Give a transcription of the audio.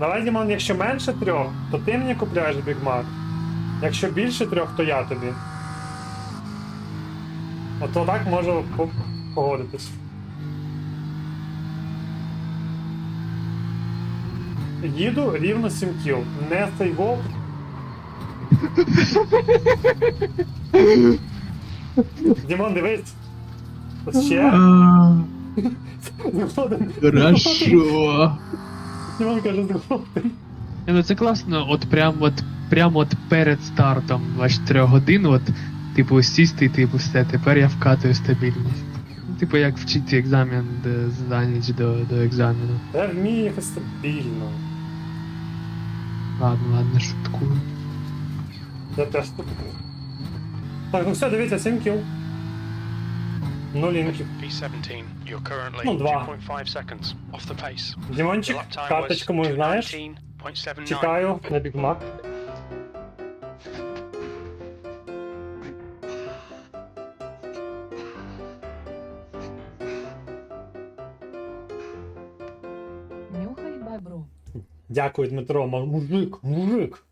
Давай, Дімон, якщо менше трьох, то ти мені купляєш Біг Мак. Якщо більше трьох, то я тобі. Ото так можу по- погодитись. Їду рівно 7 кіл. Не сейвов. Дімон, дивись. Ось ще. Хорошо. Дімон каже. Ні, Ну це класно, от прям от прямо от перед стартом 24 годин, от, типу, сісти, типу, все, тепер я вкатую стабільність. Ну, типу, як вчити екзамен де, за ніч до, до екзамену. Я вмію якось стабільно. Ладно, ладно, шуткую. Я теж тут. Так, ну все, дивіться, 7 кіл. Ну лінків. P17, you're currently Ну, два. 2.5 seconds off the pace. Дімончик, lap time was карточку мою знаєш? 219.79. Чекаю на бігмак. Нюхай бебру. Дякую, Дмитро, ма- мужик, мужик.